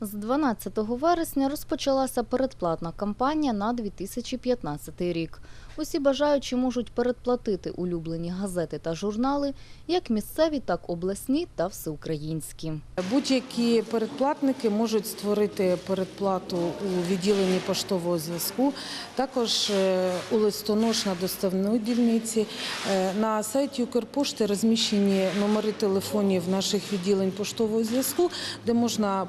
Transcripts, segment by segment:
З 12 вересня розпочалася передплатна кампанія на 2015 рік. Усі бажаючі можуть передплатити улюблені газети та журнали, як місцеві, так обласні та всеукраїнські. Будь-які передплатники можуть створити передплату у відділенні поштового зв'язку, також е, у листонож на доставної дільниці. Е, На сайті Укрпошти розміщені номери телефонів наших відділень поштового зв'язку, де можна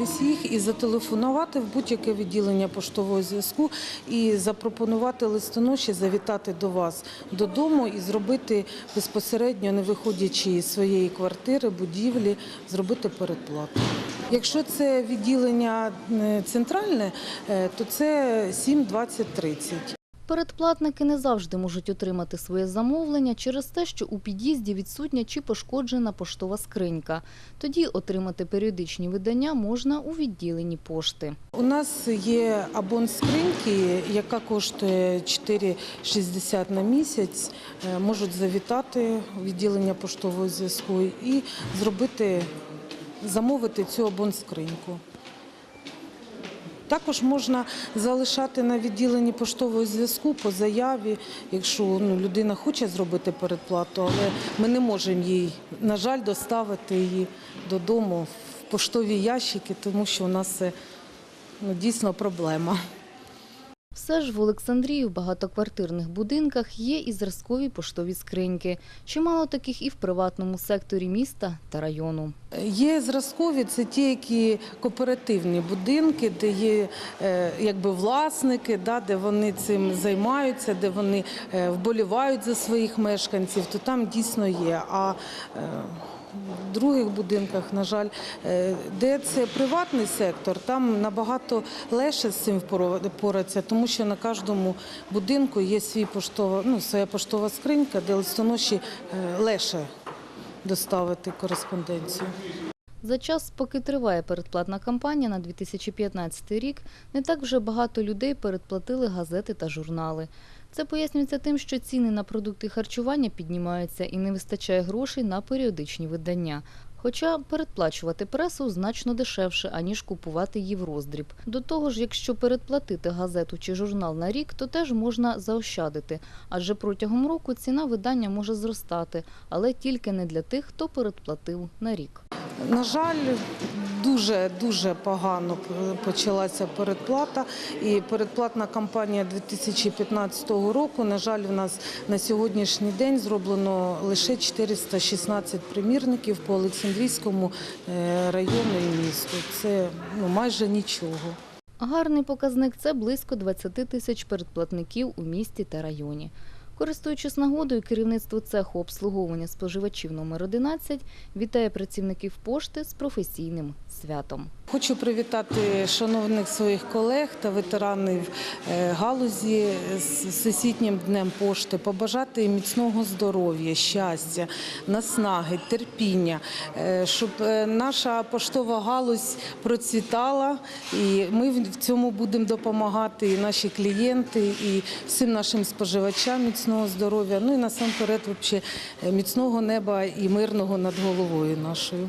подивитись їх і зателефонувати в будь-яке відділення поштового зв'язку і запропонувати листоноші завітати до вас додому і зробити безпосередньо, не виходячи із своєї квартири, будівлі, зробити передплату. Якщо це відділення е, центральне, е, то це 7-20-30. Передплатники не завжди можуть отримати своє замовлення через те, що у під'їзді відсутня чи пошкоджена поштова скринька. Тоді отримати періодичні видання можна у відділенні пошти. У нас є абон скриньки, яка коштує 4,60 на місяць. Е, Можуть завітати в відділення поштового зв'язку і зробити, замовити цю абон скриньку. Також можна залишати на відділенні поштового зв'язку по заяві, якщо ну, людина хоче зробити передплату, але ми не можемо їй, на жаль, доставити її додому в поштові ящики, тому що у нас це ну, дійсно проблема. Все ж в Олександрії в багатоквартирних будинках є і зразкові поштові скриньки. Чимало таких і в приватному секторі міста та району. Є зразкові, це ті, які кооперативні будинки, де є е, якби власники, да, де вони цим займаються, де вони е, вболівають за своїх мешканців, то там дійсно є. А е, в других будинках, на жаль, е, де це приватний сектор, там набагато легше з цим впоратися, тому що на кожному будинку є свій поштова, ну, своя поштова скринька, де листоноші е, легше доставити кореспонденцію. За час, поки триває передплатна кампанія на 2015 рік, не так вже багато людей передплатили газети та журнали. Це пояснюється тим, що ціни на продукти харчування піднімаються і не вистачає грошей на періодичні видання. Хоча передплачувати пресу значно дешевше, аніж купувати її в роздріб. До того ж, якщо передплатити газету чи журнал на рік, то теж можна заощадити, адже протягом року ціна видання може зростати, але тільки не для тих, хто передплатив на рік. На жаль, дуже дуже погано почалася передплата. І передплатна кампанія 2015 року. На жаль, у нас на сьогоднішній день зроблено лише 416 примірників по Олександрійському е, району і місту. Це ну, майже нічого. Гарний показник це близько 20 тисяч передплатників у місті та районі. Користуючись нагодою, керівництво цеху обслуговування споживачів номер 11 вітає працівників пошти з професійним святом. Хочу привітати шановних своїх колег та ветеранів е, галузі з всесвітнім днем пошти, побажати міцного здоров'я, щастя, наснаги, терпіння, е, щоб е, наша поштова галузь процвітала, і ми в цьому будемо допомагати і наші клієнти, і всім нашим споживачам міцного здоров'я. Ну і насамперед, міцного неба і мирного над головою нашою.